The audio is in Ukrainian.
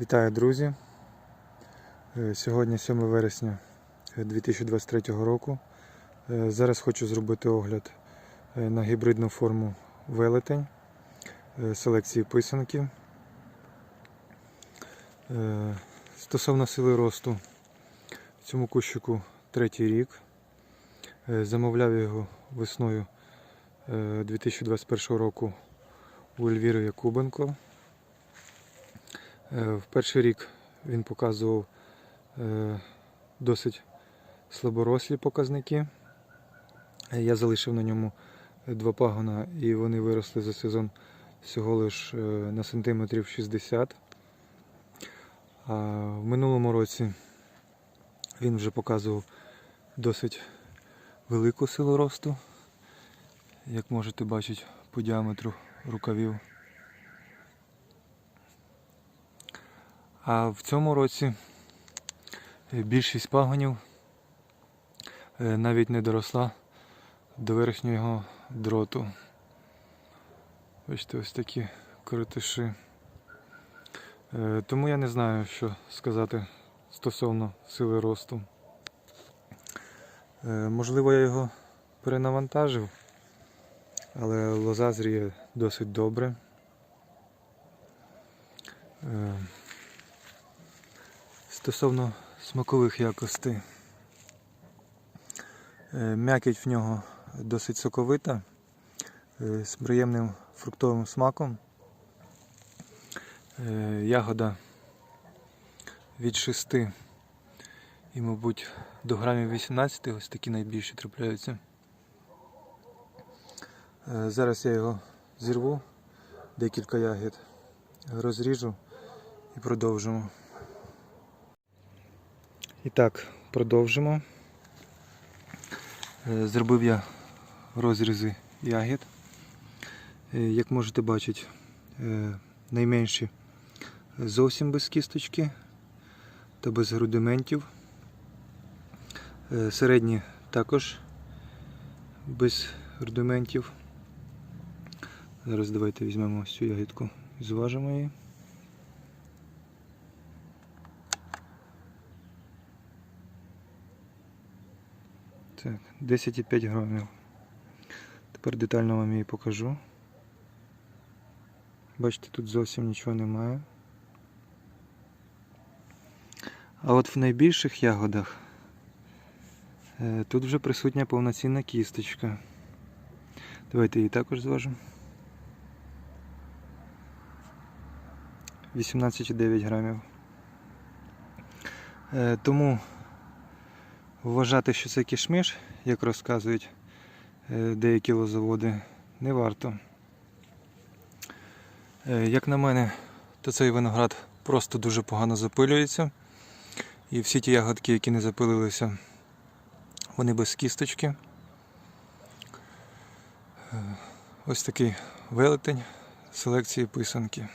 Вітаю, друзі! Е, Сьогодні 7 вересня 2023 року. Е, Зараз хочу зробити огляд е, на гібридну форму велетень е, селекції писанки. Е, Стосовно сили росту, цьому кущику третій рік. Е, Замовляв його весною е, 2021 року у Ельвіри Якубенко. Е, В перший рік він показував е, досить слаборослі показники. Е, Я залишив на ньому два пагона і вони виросли за сезон всього лиш на сантиметрів 60. А в минулому році він вже показував досить велику силу росту, як можете бачити по діаметру рукавів. А в цьому році е, більшість пагонів е, навіть не доросла до верхнього дроту. Бачите, ось такі коротиші. Е, Тому я не знаю, що сказати стосовно сили росту. Можливо, я його перенавантажив, але лоза зріє досить добре. Стосовно смакових якостей. Е, М'якіть в нього досить соковита, е, з приємним фруктовим смаком. Е, Ягода від 6 і, мабуть, до грамів 18, ось такі найбільші трапляються. Зараз я його зірву, декілька ягід, розріжу і продовжимо. І так, продовжимо. Е, Зробив я розрізи ягід. Е, Як можете бачити, е, найменші зовсім без кісточки та без грудиментів. Середні також без рудиментів. Зараз давайте візьмемо ось цю ягідку і зважимо її. Так, 10,5 грамів. Тепер детально вам її покажу. Бачите, тут зовсім нічого немає. А от в найбільших ягодах е, тут вже присутня повноцінна кісточка. Давайте її також зважимо. 18,9 грамів. Е, Тому вважати, що це кішмиш, як розказують е, деякі лозоводи, не варто. Е, Як на мене, то цей виноград просто дуже погано запилюється. І всі ті ягодки, які не запилилися, вони без кісточки. Е, Ось такий велетень селекції писанки.